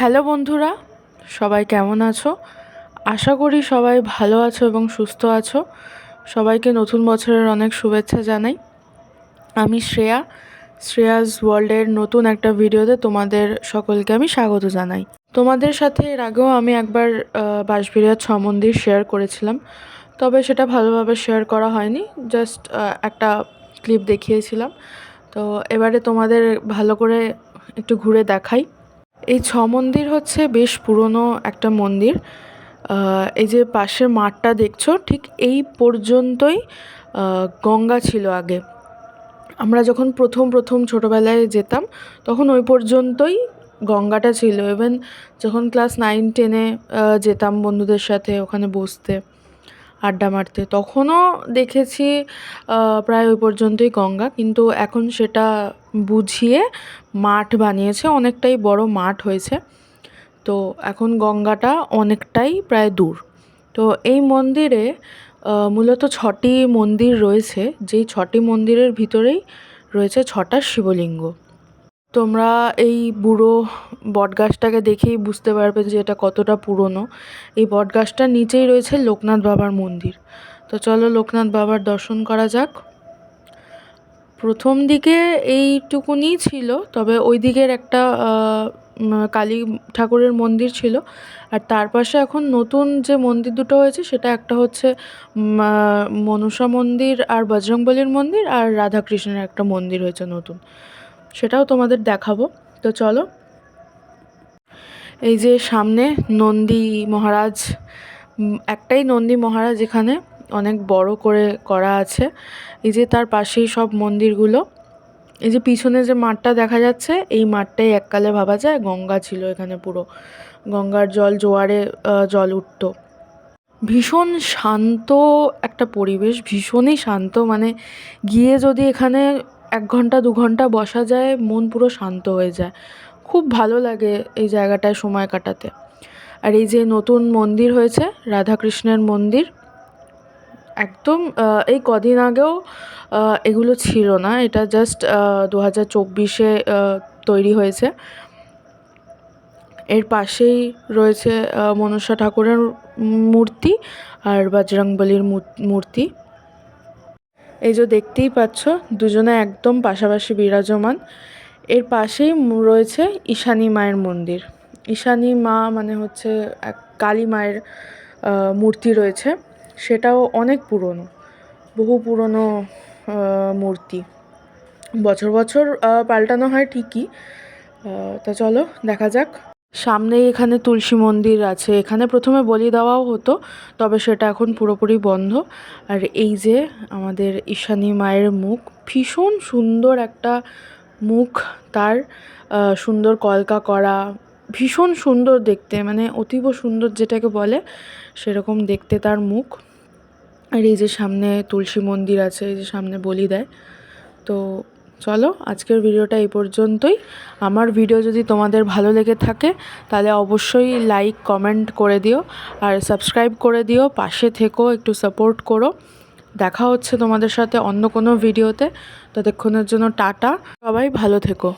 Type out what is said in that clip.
Hello বন্ধুরা, সবাই কেমন আছো? আশা করি সবাই ভালো আছো এবং সুস্থ আছো। সবাইকে নতুন বছরের অনেক শুভেচ্ছা জানাই। আমি শ্রেয়া, শ্রেয়াস ওয়ার্ল্ডের নতুন একটা ভিডিওতে তোমাদের সকলকে আমি স্বাগত জানাই। তোমাদের সাথে এর আগেও আমি একবার বাঁশবিড়িয়ার ছ মন্দির শেয়ার করেছিলাম। তবে সেটা ভালোভাবে শেয়ার করা হয়নি জাস্ট একটা ক্লিপ দেখিয়েছিলাম। তো এবারে তোমাদের ভালো করে একটু ঘুরে দেখাই। এই ছ মন্দির হচ্ছে বেশ পুরনো একটা মন্দির। এই যে পাশের মাঠটা দেখছ, ঠিক এই পর্যন্তই গঙ্গা ছিল আগে। আমরা যখন প্রথম প্রথম ছোটোবেলায় যেতাম, তখন ওই পর্যন্তই গঙ্গাটা ছিল। ইভেন যখন ক্লাস নাইন টেনে যেতাম বন্ধুদের সাথে ওখানে বসতে। আড্ডা মারতে। তখনও দেখেছি প্রায় ওই পর্যন্তই গঙ্গা। কিন্তু এখন সেটা বুঝিয়ে মাঠ বানিয়েছে। অনেকটাই বড় মাঠ হয়েছে। তো এখন গঙ্গাটা অনেকটাই প্রায় দূর। তো এই মন্দিরে মূলত ছটি মন্দির রয়েছে। যেই ছটি মন্দিরের ভিতরেই রয়েছে ছটা শিবলিঙ্গ। তোমরা এই বুড়ো বটগাছটাকে দেখেই বুঝতে পারবে যে এটা কতটা পুরনো। এই বটগাছটার নিচেই রয়েছে লোকনাথ বাবার মন্দির। তো চলো লোকনাথ বাবার দর্শন করা যাক। প্রথম দিকে এইটুকুনি ছিল, তবে ওই দিকের একটা কালী ঠাকুরের মন্দির ছিল। আর তার পাশে এখন নতুন যে মন্দির দুটো হয়েছে, সেটা একটা হচ্ছে মনসা মন্দির আর বজরংবলীর মন্দির আর রাধাকৃষ্ণের একটা মন্দির হয়েছে নতুন। সেটাও তোমাদের দেখাবো। তো চলো এই যে সামনে নন্দী মহারাজ একটাই নন্দী মহারাজ এখানে অনেক বড় করে করা আছে। এই যে তার পাশেই সব মন্দিরগুলো। এই যে পিছনে যে মাঠটা দেখা যাচ্ছে, এই মাঠটাই এককালে ভাবা যায়, গঙ্গা ছিল এখানে পুরো। গঙ্গার জল জোয়ারে জল উঠতো। ভীষণ শান্ত একটা পরিবেশ, ভীষণই শান্ত। মানে গিয়ে যদি এখানে এক ঘণ্টা, দু ঘণ্টা বসা যায়, মন পুরো শান্ত হয়ে যায়। খুব ভালো লাগে এই জায়গাটায় সময় কাটাতে। আর এই যে নতুন মন্দির হয়েছে, রাধাকৃষ্ণের মন্দির, একদম এই কদিন আগেও এগুলো ছিল না, এটা জাস্ট দু হাজার চব্বিশে তৈরি হয়েছে। এর পাশেই রয়েছে মনসা ঠাকুরের মূর্তি আর বজরংবলীর মূর- মূর্তি। এই যে দেখতেই পাচ্ছ, দুজনে একদম পাশাপাশি বিরাজমান। এর পাশেই রয়েছে ঈশানী মায়ের মন্দির। ঈশানী মা মানে হচ্ছে এক কালী মায়ের মূর্তি রয়েছে। সেটাও অনেক পুরনো, বহু পুরনো মূর্তি। বছর বছর পাল্টানো হয় ঠিকই। তা চলো, দেখা যাক। সামনেই এখানে তুলসী মন্দির আছে। এখানে প্রথমে বলি দেওয়াও হতো, তবে সেটা এখন পুরোপুরি বন্ধ। আর এই যে আমাদের ঈশানী মায়ের মুখ, ভীষণ সুন্দর একটা মুখ, তার সুন্দর কলকা করা, ভীষণ সুন্দর দেখতে মানে অতীব সুন্দর যেটাকে বলে, সেরকম দেখতে তার মুখ। আর এই যে সামনে তুলসী মন্দির আছে, এই যে সামনে বলি দেয়। তো চলো, আজকের ভিডিওটা এই পর্যন্তই। আমার ভিডিও যদি তোমাদের ভালো লেগে থাকে, তাহলে অবশ্যই লাইক কমেন্ট করে দিও। আর সাবস্ক্রাইব করে দিও। পাশে থেকো একটু সাপোর্ট করো। দেখা হচ্ছে তোমাদের সাথে অন্য কোনো ভিডিওতে। ততক্ষণের জন্য টাটা। সবাই ভালো থেকো।